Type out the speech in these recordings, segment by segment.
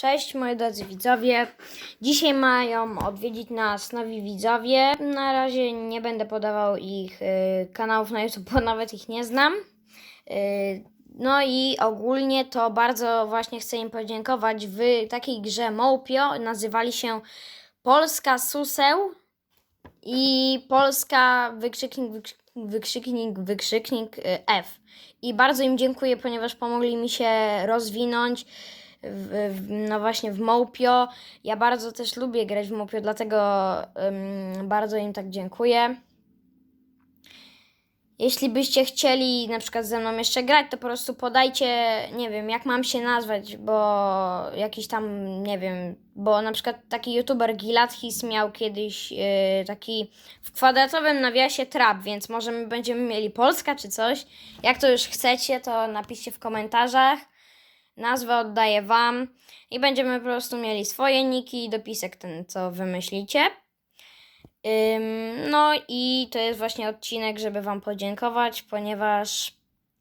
Cześć moi drodzy widzowie. Dzisiaj mają odwiedzić nas nowi widzowie. Na razie nie będę podawał ich y, kanałów na YouTube, bo nawet ich nie znam. Y, no i ogólnie to bardzo właśnie chcę im podziękować. W takiej grze Mołpio nazywali się Polska Suseł i Polska wykrzyknik, wykrzyknik, wykrzyknik, wykrzyknik y, F. I bardzo im dziękuję, ponieważ pomogli mi się rozwinąć w, w, no właśnie w Mołpio. Ja bardzo też lubię grać w Mołpio, dlatego ym, bardzo im tak dziękuję. Jeśli byście chcieli na przykład ze mną jeszcze grać, to po prostu podajcie, nie wiem, jak mam się nazwać, bo jakiś tam, nie wiem, bo na przykład taki youtuber Gilathis miał kiedyś yy, taki w kwadratowym nawiasie trap, więc może my będziemy mieli Polska czy coś. Jak to już chcecie, to napiszcie w komentarzach. Nazwę oddaję Wam i będziemy po prostu mieli swoje niki i dopisek ten, co wymyślicie. Ym, no i to jest właśnie odcinek, żeby Wam podziękować, ponieważ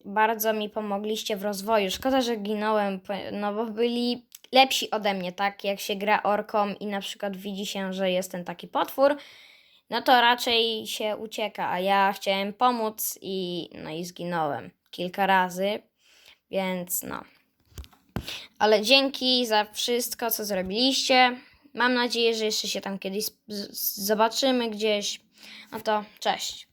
bardzo mi pomogliście w rozwoju. Szkoda, że ginąłem, no bo byli lepsi ode mnie, tak? Jak się gra orką i na przykład widzi się, że jest ten taki potwór, no to raczej się ucieka, a ja chciałem pomóc i no i zginąłem kilka razy, więc no. Ale dzięki za wszystko, co zrobiliście. Mam nadzieję, że jeszcze się tam kiedyś zobaczymy gdzieś. No to cześć.